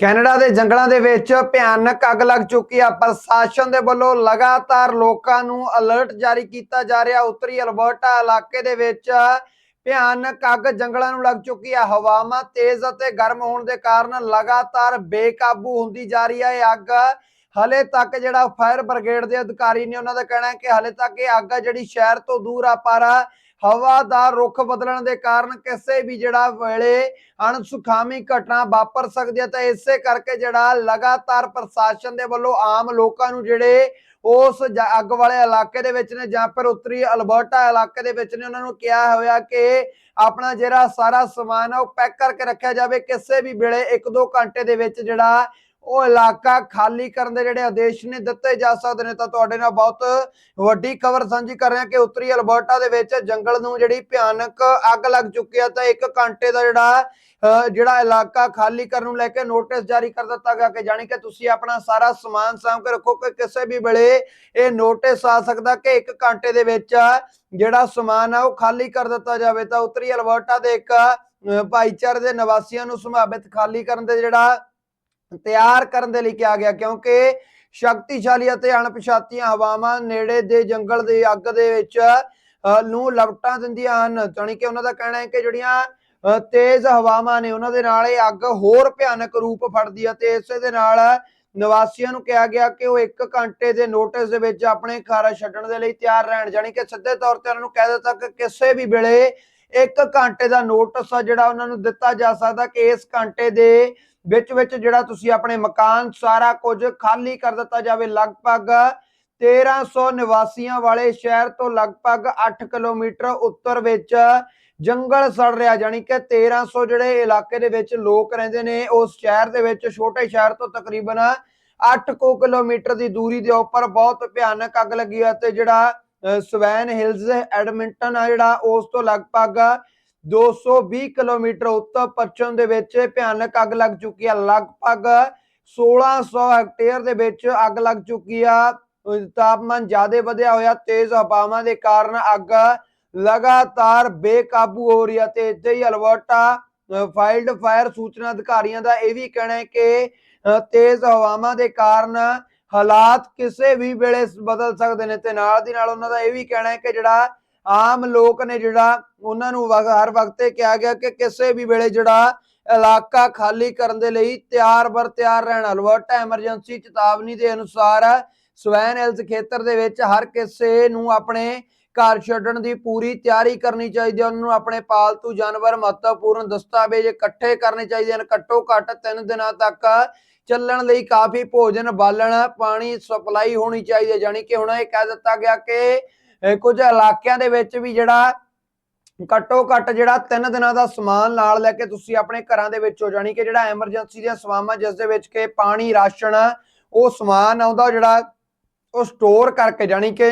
Canada ਦੇ ਜੰਗਲਾਂ ਦੇ ਵਿੱਚ ਭਿਆਨਕ ਅੱਗ ਲੱਗ ਚੁੱਕੀ ਆ। ਪ੍ਰਸ਼ਾਸਨ ਦੇ ਵੱਲੋਂ ਲਗਾਤਾਰ ਲੋਕਾਂ ਨੂੰ ਅਲਰਟ ਜਾਰੀ ਕੀਤਾ ਜਾ ਰਿਹਾ। ਉੱਤਰੀ ਅਲਬਰਟਾ ਇਲਾਕੇ ਦੇ ਵਿੱਚ ਭਿਆਨਕ ਅੱਗ ਜੰਗਲਾਂ ਨੂੰ ਲੱਗ ਚੁੱਕੀ ਆ। ਹਵਾਵਾਂ ਤੇਜ਼ ਅਤੇ ਗਰਮ ਹੋਣ ਦੇ ਕਾਰਨ ਲਗਾਤਾਰ ਬੇਕਾਬੂ ਹੁੰਦੀ ਜਾ ਰਹੀ ਹੈ ਇਹ ਅੱਗ। ਹਲੇ ਤੱਕ ਜਿਹੜਾ ਫਾਇਰ ਬ੍ਰਿਗੇਡ ਦੇ ਅਧਿਕਾਰੀ ਨੇ ਉਹਨਾਂ ਦਾ ਕਹਿਣਾ ਹੈ ਕਿ ਹਲੇ ਤੱਕ ਇਹ ਅੱਗ ਆ ਜਿਹੜੀ ਸ਼ਹਿਰ ਤੋਂ ਦੂਰ ਆ, ਪਰ ਹਵਾ ਦਾ ਰੁਖ ਬਦਲਣ ਦੇ ਕਾਰਨ ਕਿਸੇ ਵੀ ਜਿਹੜਾ ਵੇਲੇ ਅਣਸੁਖਾਮੀ ਘਟਨਾ ਵਾਪਰ ਸਕਦੀ ਹੈ ਤਾਂ ਇਸੇ ਕਰਕੇ ਜਿਹੜਾ ਲਗਾਤਾਰ ਪ੍ਰਸ਼ਾਸਨ ਦੇ ਵੱਲੋਂ ਆਮ ਲੋਕਾਂ ਨੂੰ ਜਿਹੜੇ ਉਸ ਜ- ਅੱਗ ਵਾਲੇ ਇਲਾਕੇ ਦੇ ਵਿੱਚ ਨੇ ਜਾਂ ਫਿਰ ਉੱਤਰੀ ਅਲਬਰਟਾ ਇਲਾਕੇ ਦੇ ਵਿੱਚ ਨੇ, ਉਹਨਾਂ ਨੂੰ ਕਿਹਾ ਹੋਇਆ ਕਿ ਆਪਣਾ ਜਿਹੜਾ ਸਾਰਾ ਸਮਾਨ ਆ ਉਹ ਪੈਕ ਕਰਕੇ ਰੱਖਿਆ ਜਾਵੇ। ਕਿਸੇ ਵੀ ਵੇਲੇ 1-2 ਘੰਟੇ ਦੇ ਵਿੱਚ ਜਿਹੜਾ ਉਹ ਇਲਾਕਾ ਖਾਲੀ ਕਰਨ ਦੇ ਜਿਹੜੇ ਆਦੇਸ਼ ਨੇ ਦਿੱਤੇ ਜਾ ਸਕਦੇ ਨੇ, ਤਾਂ ਤੁਹਾਡੇ ਨਾਲ ਬਹੁਤ ਵੱਡੀ ਖਬਰ ਸਾਂਝੀ ਕਰ ਰਹੇ ਹਾਂ ਕਿ ਉੱਤਰੀ ਅਲਬਰਟਾ ਦੇ ਵਿੱਚ ਜੰਗਲ ਨੂੰ ਜਿਹੜੀ ਭਿਆਨਕ ਅੱਗ ਲੱਗ ਚੁੱਕੀ ਹੈ ਤਾਂ 1 ਘੰਟੇ ਦਾ ਜਿਹੜਾ ਜਿਹੜਾ ਇਲਾਕਾ ਖਾਲੀ ਕਰਨ ਨੂੰ ਲੈ ਕੇ ਨੋਟਿਸ ਜਾਰੀ ਕਰ ਦਿੱਤਾ ਗਿਆ ਕਿ ਜਾਣੀ ਕਿ ਤੁਸੀਂ ਆਪਣਾ ਸਾਰਾ ਸਮਾਨ ਸਾਂਭ ਕੇ ਰੱਖੋ, ਕਿ ਕਿਸੇ ਵੀ ਵੇਲੇ ਇਹ ਨੋਟਿਸ ਆ ਸਕਦਾ ਕਿ 1 ਘੰਟੇ ਦੇ ਵਿੱਚ ਜਿਹੜਾ ਸਮਾਨ ਆ, ਉਹ ਖਾਲੀ ਕਰ ਦਿੱਤਾ ਜਾਵੇ। ਤਾਂ ਉੱਤਰੀ ਅਲਬਰਟਾ ਦੇ ਇੱਕ ਭਾਈਚਾਰੇ ਦੇ ਨਿਵਾਸੀਆਂ ਨੂੰ ਸੰਭਾਵਿਤ ਖਾਲੀ ਕਰਨ ਦੇ ਜਿਹੜਾ ਤਿਆਰ ਕਰਨ ਦੇ ਲਈ ਕਿਹਾ ਗਿਆ, ਕਿਉਂਕਿ ਸ਼ਕਤੀਸ਼ਾਲੀ ਅਤੇ ਅਣਪਛਾਤੀਆਂ ਹਵਾਵਾਂ ਨੇੜੇ ਦੇ ਜੰਗਲ ਦੇ ਅੱਗ ਦੇ ਵਿੱਚ ਨੂੰ ਲਪਟਾਂ ਦਿੰਦੀਆਂ ਹਨ। ਜਾਣੀ ਕਿ ਉਹਨਾਂ ਦਾ ਕਹਿਣਾ ਹੈ ਕਿ ਜਿਹੜੀਆਂ ਤੇਜ਼ ਹਵਾਵਾਂ ਨੇ ਉਹਨਾਂ ਦੇ ਨਾਲ ਇਹ ਅੱਗ ਹੋਰ ਭਿਆਨਕ ਰੂਪ ਫੜਦੀ ਹੈ ਤੇ ਇਸੇ ਦੇ ਨਾਲ ਨਿਵਾਸੀਆਂ ਨੂੰ ਕਿਹਾ ਗਿਆ ਕਿ ਉਹ 1 ਘੰਟੇ ਦੇ ਨੋਟਿਸ ਦੇ ਵਿੱਚ ਆਪਣੇ ਘਰ ਛੱਡਣ ਦੇ ਲਈ ਤਿਆਰ ਰਹਿਣ। ਜਾਣੀ ਕਿ ਸਿੱਧੇ ਤੌਰ ਤੇ ਉਹਨਾਂ ਨੂੰ ਕਹਿ ਦਿੱਤਾ ਕਿ ਕਿਸੇ ਵੀ ਵੇਲੇ 1 ਘੰਟੇ ਦਾ ਨੋਟਿਸ ਆ ਜਿਹੜਾ ਉਹਨਾਂ ਨੂੰ ਦਿੱਤਾ ਜਾ ਸਕਦਾ ਕਿ ਇਸ ਘੰਟੇ ਦੇ ਵਿੱਚ ਵਿੱਚ ਜਿਹੜਾ ਤੁਸੀਂ ਆਪਣੇ ਮਕਾਨ ਸਾਰਾ ਕੁਝ ਖਾਲੀ ਕਰ ਦਿੱਤਾ ਜਾਵੇ ਲਗਭਗ 1300 ਨਿਵਾਸੀਆਂ ਵਾਲੇ ਸ਼ਹਿਰ ਤੋਂ ਲਗਭਗ 8 ਕਿਲੋਮੀਟਰ ਉੱਤਰ ਵਿੱਚ ਜੰਗਲ ਸੜ ਰਿਹਾ ਜਾਨੀ ਕਿ 1300 ਜਿਹੜੇ ਇਲਾਕੇ ਦੇ ਵਿੱਚ ਲੋਕ ਰਹਿੰਦੇ ਨੇ ਉਸ ਸ਼ਹਿਰ ਦੇ ਵਿੱਚ ਛੋਟੇ ਸ਼ਹਿਰ ਤੋਂ ਤਕਰੀਬਨ 8 ਕੁ ਕਿਲੋਮੀਟਰ ਦੀ ਦੂਰੀ ਦੇ ਉੱਪਰ ਬਹੁਤ ਭਿਆਨਕ ਅੱਗ ਲੱਗੀ ਹੈ ਤੇ ਜਿਹੜਾ ਅਹ, ਸਵੈਨ ਹਿਲਜ਼ ਐਡਮਿੰਟਨ ਆ ਜਿਹੜਾ ਉਸ ਤੋਂ ਲਗਭਗ 220 ਕਿਲੋਮੀਟਰ ਉੱਤਰ ਪੱਛਮ ਦੇ ਵਿੱਚ ਭਿਆਨਕ ਅੱਗ ਲੱਗ ਚੁੱਕੀ ਹੈ ਲਗਭਗ 1600 ਹੈਕਟੇਅਰ ਦੇ ਵਿੱਚ ਅੱਗ ਲੱਗ ਚੁੱਕੀ ਆ। ਤਾਪਮਾਨ ਜ਼ਿਆਦਾ ਵਧਿਆ ਹੋਇਆ। ਤੇਜ਼ ਹਵਾਵਾਂ ਦੇ ਕਾਰਨ ਅੱਗ ਲਗਾਤਾਰ ਬੇਕਾਬੂ ਹੋ ਰਹੀ ਹੈ ਤੇ ਇੱਥੇ ਹੀ ਅਲਬਰਟਾ ਫਾਈਲਡ ਫਾਇਰ ਸੂਚਨਾ ਅਧਿਕਾਰੀਆਂ ਦਾ ਇਹ ਵੀ ਕਹਿਣਾ ਹੈ ਕਿ ਤੇਜ਼ ਹਵਾਵਾਂ ਦੇ ਕਾਰਨ ਹਾਲਾਤ ਕਿਸੇ ਵੀ ਵੇਲੇ ਬਦਲ ਸਕਦੇ ਨੇ ਤੇ ਨਾਲ ਦੀ ਨਾਲ ਉਹਨਾਂ ਦਾ ਇਹ ਵੀ ਕਹਿਣਾ ਹੈ ਕਿ ਜਿਹੜਾ ਆਮ ਲੋਕ ਨੇ ਜਿਹੜਾ ਉਹਨਾਂ ਨੂੰ ਹਰ ਵਕਤ ਤੇ ਕਿਹਾ ਗਿਆ ਕਿ ਕਿਸੇ ਵੀ ਵੇਲੇ ਜਿਹੜਾ ਇਲਾਕਾ ਖਾਲੀ ਕਰਨ ਦੇ ਲਈ ਤਿਆਰ ਬਰ ਤਿਆਰ ਰਹਿਣਾ ਅਲਬਰਟਾ ਐਮਰਜੈਂਸੀ ਚੇਤਾਵਨੀ ਦੇ ਅਨੁਸਾਰ ਸਵੈਨ ਹਿਲਸ ਖੇਤਰ ਦੇ ਵਿੱਚ ਹਰ ਕਿਸੇ ਨੂੰ ਆਪਣੇ ਘਰ ਛੱਡਣ ਦੀ ਪੂਰੀ ਤਿਆਰੀ ਕਰਨੀ ਚਾਹੀਦੀ ਹੈ। ਉਹਨਾਂ ਨੂੰ ਆਪਣੇ ਪਾਲਤੂ ਜਾਨਵਰ ਮਹੱਤਵਪੂਰਨ ਦਸਤਾਵੇਜ਼ ਇਕੱਠੇ ਕਰਨੇ ਚਾਹੀਦੇ ਹਨ। ਘੱਟੋ ਘੱਟ 3 ਦਿਨਾਂ ਤੱਕ ਚੱਲਣ ਲਈ ਕਾਫੀ ਭੋਜਨ, ਬਾਲਣ, ਪਾਣੀ, ਸਪਲਾਈ ਹੋਣੀ ਚਾਹੀਦੀ ਹੈ। ਜਾਣੀ ਕਿ ਹੁਣ ਇਹ ਕਹਿ ਦਿੱਤਾ ਗਿਆ ਕਿ ਕੁਝ ਇਲਾਕਿਆਂ ਦੇ ਵਿੱਚ ਵੀ ਜਿਹੜਾ ਘੱਟੋ ਘੱਟ ਜਿਹੜਾ 3 ਦਿਨਾਂ ਦਾ ਸਮਾਨ ਨਾਲ ਲੈ ਕੇ ਤੁਸੀਂ ਆਪਣੇ ਘਰਾਂ ਦੇ ਵਿੱਚ ਹੋ, ਜਾਣੀ ਕਿ ਜਿਹੜਾ ਐਮਰਜੈਂਸੀ ਦੀਆਂ ਸੇਵਾਵਾਂ ਜਿਸ ਦੇ ਵਿੱਚ ਕਿ ਪਾਣੀ, ਰਾਸ਼ਨ, ਉਹ ਸਮਾਨ ਆਉਂਦਾ ਜਿਹੜਾ ਉਹ ਸਟੋਰ ਕਰਕੇ, ਜਾਣੀ ਕਿ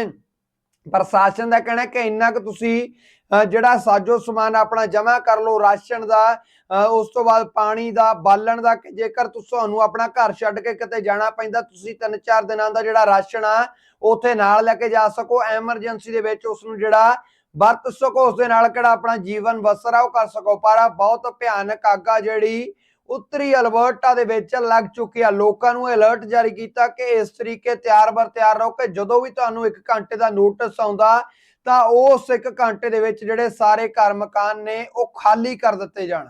ਪ੍ਰਸ਼ਾਸਨ ਦਾ ਕਹਿਣਾ ਕਿ ਇੰਨਾ ਕੁ ਤੁਸੀਂ ਜਿਹੜਾ ਸਾਜੋ ਸਮਾਨ ਆਪਣਾ ਜਮ੍ਹਾਂ ਕਰ ਲਓ, ਰਾਸ਼ਨ ਦਾ ਉਸ ਤੋਂ ਬਾਅਦ ਪਾਣੀ ਦਾ, ਬਾਲਣ ਦਾ, ਕਿ ਜੇਕਰ ਤੁਹਾਨੂੰ ਆਪਣਾ ਘਰ ਛੱਡ ਕੇ ਕਿਤੇ ਜਾਣਾ ਪੈਂਦਾ, ਤੁਸੀਂ 3-4 ਦਿਨਾਂ ਦਾ ਜਿਹੜਾ ਰਾਸ਼ਨ ਆ, ਉੱਥੇ ਨਾਲ ਲੈ ਕੇ ਜਾ ਸਕੋ, ਐਮਰਜੈਂਸੀ ਦੇ ਵਿੱਚ ਉਸ ਨੂੰ ਜਿਹੜਾ ਵਰਤ ਸਕੋ, ਉਸ ਦੇ ਨਾਲ ਕਿਹੜਾ ਆਪਣਾ ਜੀਵਨ ਬਸਰ ਆ, ਉਹ ਕਰ ਸਕੋ। ਪਰ ਬਹੁਤ ਭਿਆਨਕ ਆਗਾ ਜਿਹੜੀ ਉੱਤਰੀ ਅਲਬਰਟਾ ਦੇ ਵਿੱਚ ਲੱਗ ਚੁੱਕਿਆ ਲੋਕਾਂ ਨੂੰ ਅਲਰਟ ਜਾਰੀ ਕੀਤਾ ਕਿ ਇਸ ਤਰੀਕੇ ਤਿਆਰ ਬਰ ਤਿਆਰ ਰਹੋ ਕਿ ਜਦੋਂ ਵੀ ਤੁਹਾਨੂੰ 1 ਘੰਟੇ ਦਾ ਨੋਟਿਸ ਆਉਂਦਾ, ਤਾਂ ਉਸ 1 ਘੰਟੇ ਦੇ ਵਿੱਚ ਜਿਹੜੇ ਸਾਰੇ ਘਰ ਮਕਾਨ ਨੇ, ਉਹ ਖਾਲੀ ਕਰ ਦਿੱਤੇ ਜਾਣ।